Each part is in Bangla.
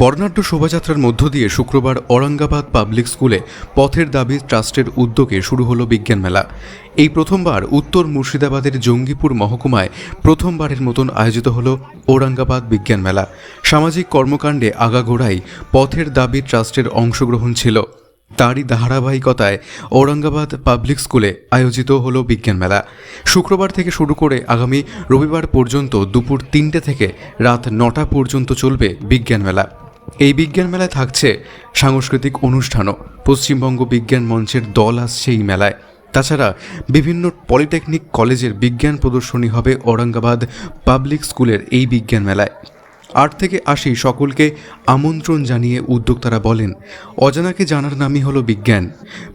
বর্ণাঢ্য শোভাযাত্রার মধ্য দিয়ে শুক্রবার ঔরঙ্গাবাদ পাবলিক স্কুলে পথের দাবি ট্রাস্টের উদ্যোগে শুরু হলো বিজ্ঞান মেলা। এই প্রথমবার উত্তর মুর্শিদাবাদের জঙ্গিপুর মহকুমায় প্রথমবারের মতন আয়োজিত হলো ঔরঙ্গাবাদ বিজ্ঞান মেলা। সামাজিক কর্মকাণ্ডে আগাগোড়াই পথের দাবি ট্রাস্টের অংশগ্রহণ ছিল। তারই ধারাবাহিকতায় ঔরঙ্গাবাদ পাবলিক স্কুলে আয়োজিত হলো বিজ্ঞান মেলা। শুক্রবার থেকে শুরু করে আগামী রবিবার পর্যন্ত দুপুর তিনটে থেকে রাত নটা পর্যন্ত চলবে বিজ্ঞান মেলা। এই বিজ্ঞান মেলায় থাকছে সাংস্কৃতিক অনুষ্ঠানও। পশ্চিমবঙ্গ বিজ্ঞান মঞ্চের দল আসছে এই মেলায়। তাছাড়া বিভিন্ন পলিটেকনিক কলেজের বিজ্ঞান প্রদর্শনী হবে ঔরঙ্গাবাদ পাবলিক স্কুলের এই বিজ্ঞান মেলায়। আট থেকে আশি সকলকে আমন্ত্রণ জানিয়ে উদ্যোক্তারা বলেন, অজানাকে জানার নামই হলো বিজ্ঞান।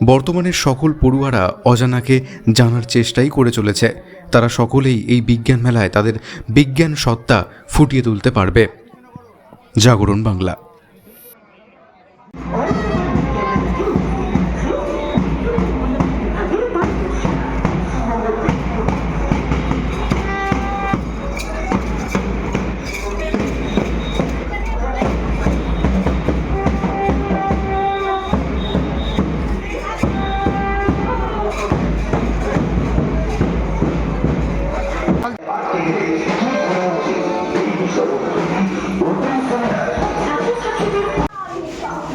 বর্তমানের সকল পড়ুয়ারা অজানাকে জানার চেষ্টাই করে চলেছে। তারা সকলেই এই বিজ্ঞান মেলায় তাদের বিজ্ঞান সত্তা ফুটিয়ে তুলতে পারবে। জাগরণ বাংলা।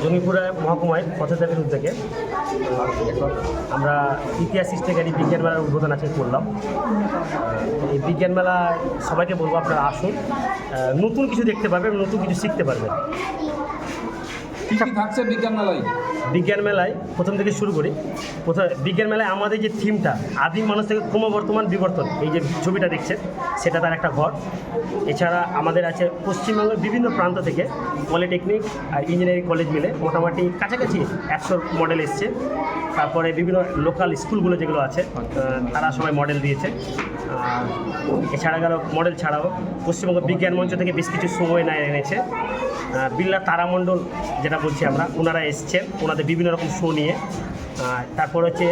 জঙ্গিপুরা মহকুমায় পথচারীর উদ্যোগে আমরা ইতিহাস সৃষ্টিকারী বিজ্ঞান মেলার উদ্বোধন আজকে করলাম। এই বিজ্ঞান মেলা সবাইকে বলব আপনারা আসুন। নতুন কিছু দেখতে পারবেন, নতুন কিছু শিখতে পারবেন। থাকছে বিজ্ঞান মেলায় বিজ্ঞান মেলায় প্রথম থেকে শুরু করি। প্রথম বিজ্ঞান মেলায় আমাদের যে থিমটা, আদিম মানুষ থেকে ক্রমবর্তমান বিবর্তন, এই যে ছবিটা দেখছেন, সেটা তার একটা ঘর। এছাড়া আমাদের আছে পশ্চিমবঙ্গের বিভিন্ন প্রান্ত থেকে পলিটেকনিক আর ইঞ্জিনিয়ারিং কলেজ মিলে মোটামুটি কাছাকাছি একশো মডেল এসছে। তারপরে বিভিন্ন লোকাল স্কুলগুলো যেগুলো আছে তারা সবাই মডেল দিয়েছে। এছাড়া গেল মডেল ছাড়াও পশ্চিমবঙ্গ বিজ্ঞান মঞ্চ থেকে বেশ কিছু সময় নেয় এনেছে। বিড়লা তারামণ্ডল যেটা বলছি আমরা, ওনারা এসছেন, ওনাদের বিভিন্ন রকম শো নিয়ে। তারপর হচ্ছে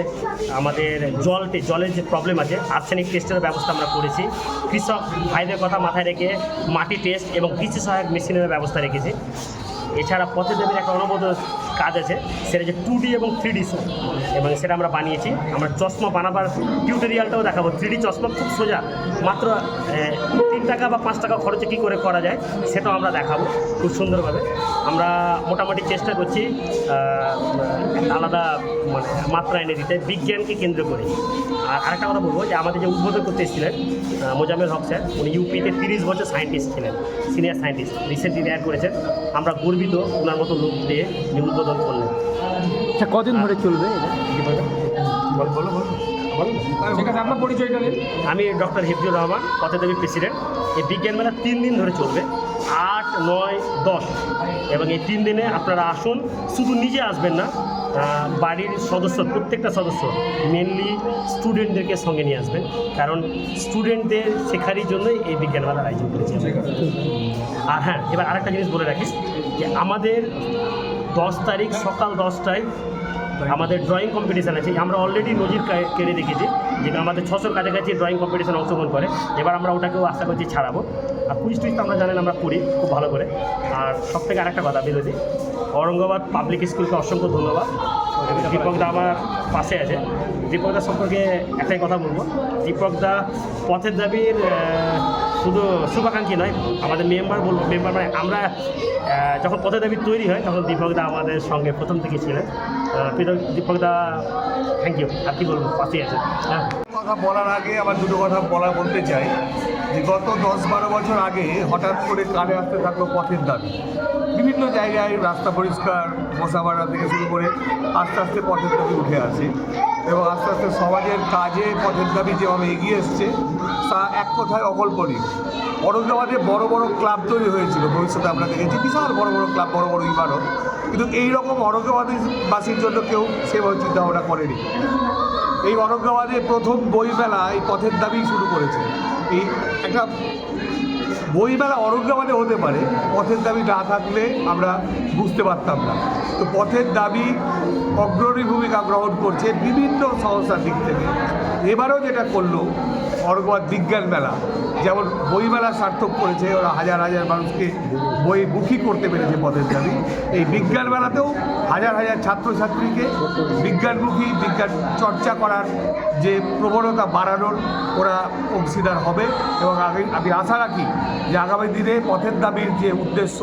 আমাদের জলটি জলের যে প্রবলেম আছে আর্সেনিক টেস্টের ব্যবস্থা আমরা করেছি। কৃষক ভাইদের কথা মাথায় রেখে মাটি টেস্ট এবং কৃষি সহায়ক মেশিনের ব্যবস্থা রেখেছি। এছাড়া পথে দেবের একটা অনবদ্য কাজ আছে, সেটা যে টু ডি এবং থ্রি ডি শো এবং সেটা আমরা বানিয়েছি। আমরা চশমা বানাবার টিউটোরিয়ালটাও দেখাবো। থ্রি ডি চশমা খুব সোজা। মাত্র তিন টাকা বা পাঁচ টাকা খরচে কী করে করা যায়, সেটাও আমরা দেখাবো খুব সুন্দরভাবে। আমরা মোটামুটি চেষ্টা করছি আলাদা মানে মাত্রা এনে দিতে, বিজ্ঞানকে কেন্দ্র করে। আর আরেকটা কথা বলব যে, আমাদের যে উদ্বোধন করতে এসেছিলেন মোজাম্মেল হক স্যার, উনি ইউপিতে তিরিশ বছর সায়েন্টিস্ট ছিলেন সিনিয়র সায়েন্টিস্ট রিসেন্টলি রিটায়ার করেছেন। আমরা গর্বিত ওনার মতো লোক দিয়ে যে উদ্বোধন করলেন আচ্ছা কদিন ধরে চলবে এটা? বলো বলো বলো। ঠিক আছে আপনার পরিচয়টা দিন। আমি ডক্টর হিফজুর রহমান পথেদেবী প্রেসিডেন্ট। এই বিজ্ঞান মেলা তিন দিন ধরে চলবে আট নয় দশ। এবং এই তিন দিনে আপনারা আসুন শুধু নিজে আসবেন না বাড়ির সদস্য প্রত্যেকটা সদস্য মেনলি স্টুডেন্টদেরকে সঙ্গে নিয়ে আসবেন। কারণ স্টুডেন্টদের শেখারই জন্যই এই বিজ্ঞান মেলার আয়োজন করেছি আর হ্যাঁ এবার আরেকটা জিনিস বলে রাখি যে আমাদের দশ তারিখ সকাল দশটায় আমাদের ড্রয়িং কম্পিটিশান আছে। আমরা অলরেডি নজির কেড়ে রেখেছি যে আমাদের ছশোর কাছাকাছি ড্রয়িং কম্পিটিশান অংশগ্রহণ করে। এবার আমরা ওটাকেও আশা করছি ছাড়াবো। আর কুইজ টুইজ আমরা জানেন, আমরা করি খুব ভালো করে। আর সব থেকে আরেকটা কথা বিরোধী ঔরঙ্গাবাদ পাবলিক স্কুলকে অসংখ্য ধন্যবাদ। দীপকদা আমার পাশে আছে। দীপকদা সম্পর্কে একটাই কথা বলব। দীপকদা পথের দাবির শুধু শুভাকাঙ্ক্ষী নয়, আমাদের মেম্বার বলব মেম্বার মানে আমরা যখন দাবি তৈরি হয়, তখন দীপকদা আমাদের সঙ্গে প্রথম থেকে ছিলেন। দীপক- দীপকদা থ্যাংক ইউ আর কি বলব, পাশেই আছে। হ্যাঁ। কথা বলার আগে আমার দুটো কথা বলা বলতে চাই যে গত দশ বারো বছর আগে হঠাৎ করে কানে আসতে থাকল পথের দাবি। বিভিন্ন জায়গায় রাস্তা পরিষ্কার মশাবাড়া থেকে শুরু করে আস্তে আস্তে পথের দাবি উঠে আসে এবং আস্তে আস্তে সমাজের কাজে পথের দাবি যেভাবে এগিয়ে এসছে, তা এক কথায় অকল্পনীয়। ঔরঙ্গাবাদে বড় বড় ক্লাব তৈরি হয়েছিল, ভবিষ্যতে আমরা দেখেছি, বিশাল বড় বড় ক্লাব, বড় বড় ইমারত। কিন্তু এইরকম ঔরঙ্গাবাদীবাসীর জন্য কেউ সেভাবে চিন্তা ভাবনা করেনি। এই অরঙ্গাবাদে প্রথম বইমেলা এই পথের দাবি শুরু করেছে। এই একটা বইমেলা অরঙ্গাবাদে হতে পারে, পথের দাবি না থাকলে আমরা বুঝতে পারতাম না। তো পথের দাবি অগ্রণী ভূমিকা গ্রহণ করছে বিভিন্ন সংস্থার দিক থেকে। এবারও যেটা করল অরগবাদ বিজ্ঞান মেলা। যেমন বইমেলা সার্থক করেছে, ওরা হাজার হাজার মানুষকে বই মুখী করতে পেরেছে পথের দাবি। এই বিজ্ঞান মেলাতেও হাজার হাজার ছাত্রছাত্রীকে বিজ্ঞানমুখী, বিজ্ঞান চর্চা করার যে প্রবণতা বাড়ানোর ওরা অংশীদার হবে এবং আমি আমি আশা রাখি যে আগামী দিনে পথের দাবির যে উদ্দেশ্য,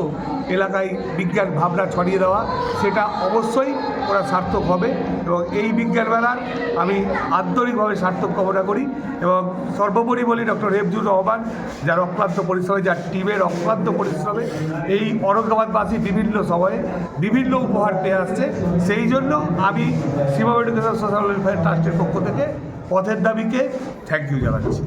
এলাকায় বিজ্ঞান ভাবনা ছড়িয়ে দেওয়া, সেটা অবশ্যই ওরা সার্থক হবে এবং এই বিজ্ঞান মেলার আমি আন্তরিকভাবে সার্থক কামনা করি এবং সর্বোপরি বলি ডক্টর রেবজুর রহমান যার অক্লান্ত পরিশ্রমে, যার টিমের অক্লান্ত পরিশ্রমে এই ঔরঙ্গাবাদবাসী বিভিন্ন সময়ে বিভিন্ন উপহার পেয়ে আসছে। সেই জন্য আমি সীমা এডুকেশন সোশ্যাল ওয়েলফেয়ার ট্রাস্টের পক্ষ থেকে পথের দাবিকে থ্যাংক ইউ জানাচ্ছি।